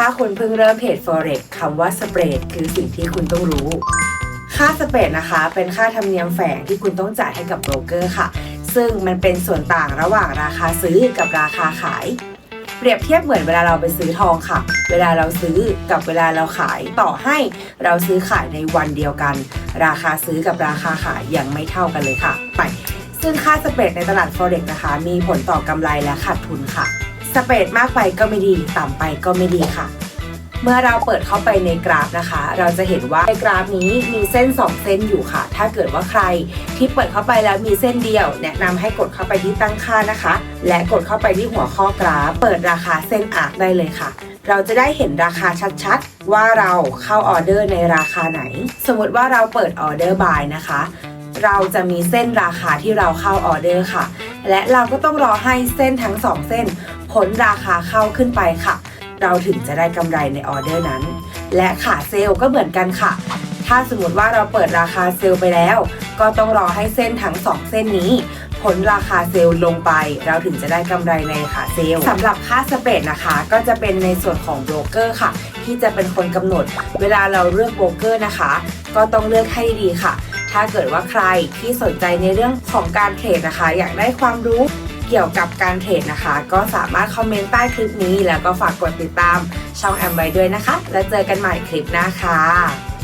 ถ้าคุณเพิ่งเริ่มเทรด forex คำว่าสเปรดคือสิ่งที่คุณต้องรู้ ค่าสเปรดนะคะ เป็นค่าธรรมเนียมแฝงที่คุณต้องจ่ายให้กับโบรกเกอร์ค่ะ ซึ่งมันเป็นส่วนต่างระหว่างราคาซื้อกับราคาขาย เปรียบเทียบเหมือนเวลาเราไปซื้อทองค่ะ เวลาเราซื้อกับเวลาเราขายต่อให้เราซื้อขายในวันเดียวกัน ราคาซื้อกับราคาขายยังไม่เท่ากันเลยค่ะ ไป ซึ่งค่าสเปรดในตลาด forex นะคะ มีผลต่อกำไรและขาดทุนค่ะ สเปรดมากไปก็ไม่ดี ต่ำไปก็ไม่ดีค่ะ เมื่อเราเปิดเข้าไปในกราฟนะคะ เราจะเห็นว่าในกราฟนี้มีเส้น 2 เส้นอยู่ค่ะ ถ้าเกิดว่าใครที่เปิดเข้าไปแล้วมีเส้นเดียว แนะนำให้กดเข้าไปที่ตั้งค่านะคะ และกดเข้าไปที่หัวข้อกราฟ เปิดราคาเส้นอาร์คได้เลยค่ะเราจะได้เห็นราคาชัดๆ ว่าเราเข้าออเดอร์ในราคาไหน สมมติว่าเราเปิดออเดอร์บายนะคะ เราจะมีเส้นราคาที่เราเข้าออเดอร์ค่ะ และเราก็ต้องรอให้เส้นทั้งสองเส้น พ้นราคาเข้าขึ้นไปค่ะ เราถึงจะได้กำไรในออเดอร์นั้น และขาเซลล์ก็เหมือนกันค่ะ ถ้าสมมติว่าเราเปิดราคาเซลล์ไปแล้ว ก็ต้องรอให้เส้นทั้งสองเส้นนี้พ้นราคาเซลล์ลงไป เราถึงจะได้กำไรในขาเซลล์สำหรับค่าสเปรดนะคะ ก็จะเป็นในส่วนของโบรกเกอร์ค่ะ ที่จะเป็นคนกำหนด เวลาเราเลือกโบรกเกอร์นะคะ ก็ต้องเลือกให้ดีค่ะ ถ้าเกิดว่าใครที่สนใจในเรื่องของการเทรดนะคะ อยากได้ความรู้ เกี่ยวกับการเทรดนะคะ ก็สามารถคอมเมนต์ใต้คลิปนี้ แล้วก็ฝากกดติดตามช่องแอมไว้ด้วยนะคะ แล้วเจอกันใหม่คลิปหน้าค่ะ